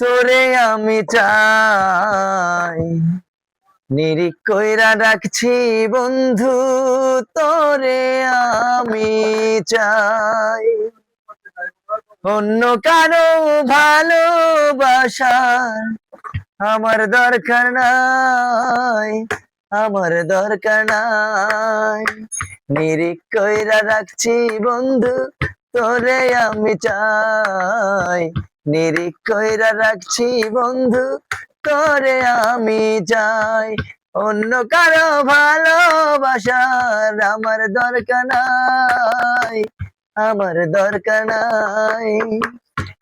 তোরে আমি চাই। নিরিখ কইরা রাখছি বন্ধু, তোরে আমি চাই। অন্য কারও ভালোবাসার আমার দরকার নাই, আমার দরকার নাই। নিরিখ কইরা রাখছি বন্ধু, তোরে আমি চাই। নিরিখ কইরা রাখছি বন্ধু, তোরে আমি চাই। অন্য কারও ভালোবাসার আমার দরকার নাই, আমার দরকার নাই।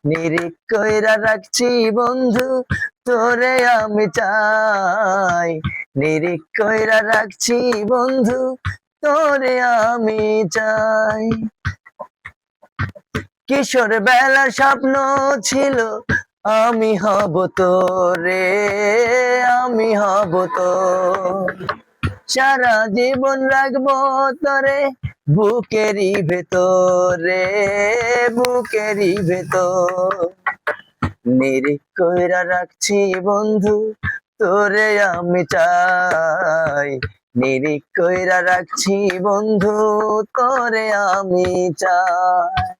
নিরিখ কইরা রাখছি বন্ধু, তোরে আমি চাই। নিরিখ কইরা রাখছি বন্ধু, তোরে আমি চাই। কিশোর বেলার স্বপ্ন ছিল, আমি হব তোরে, আমি হব তো সারা জীবন রাখব তোরে, বুকেরই ভেতরে, বুকেরই ভেতর। নিরিখ কইরা রাখছি বন্ধু, তোরে আমি চাই। নিরিখ কইরা রাখছি বন্ধু, তোরে আমি চাই।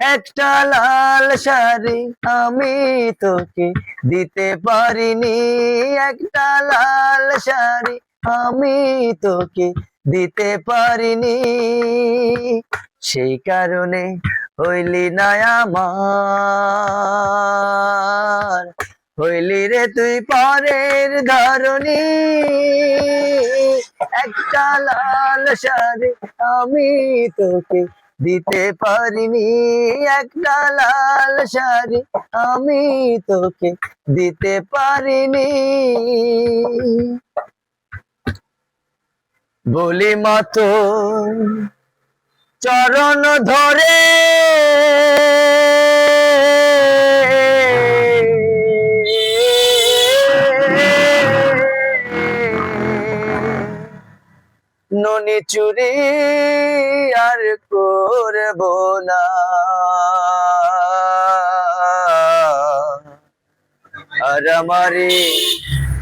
একটা লাল শাড়ি আমি তোকে দিতে পারিনি। একটা লাল শাড়ি আমি তোকে দিতে পারিনি। সেই কারণে হইলি না আমার। হইলি রে তুই পরের ধরনী একটা লাল শাড়ি আমি তোকে দিতে পারিনি একটা লাল শাড়ি আমি তোকে দিতে পারিনি। বলি মতো চরণ ধরে ননি চুরি আর করব না। আর আমারে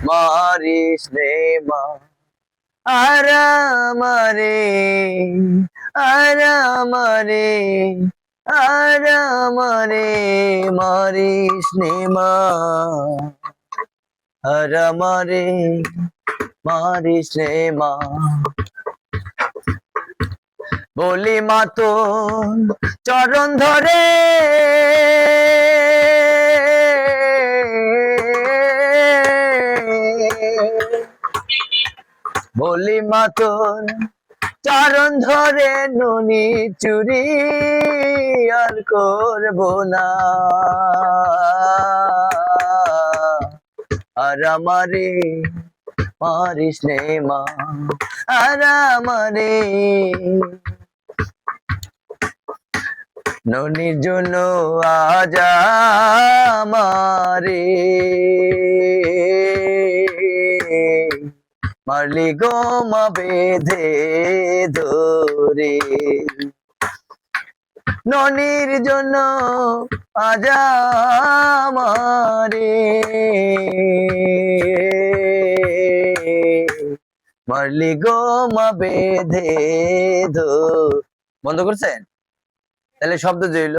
মারিস রে মা আর আমারে আর আমারে আর আমারে মারিস নে মা আর আমারে মারিস রে মা বলি মা তো চরণ ধরে। বলি মা তোর চরণ ধরে, ননি চুরি আর করব না। আর আমারে মারিস নে মা, আর আমারে ননির জন্য আজ আমারে। মারলি গো মা বেঁধে ধরে। ননির জন্য আজ আমারে। মারলি গো মা বেঁধে ধো বন্ধ করছেন? তাহলে শব্দ জইল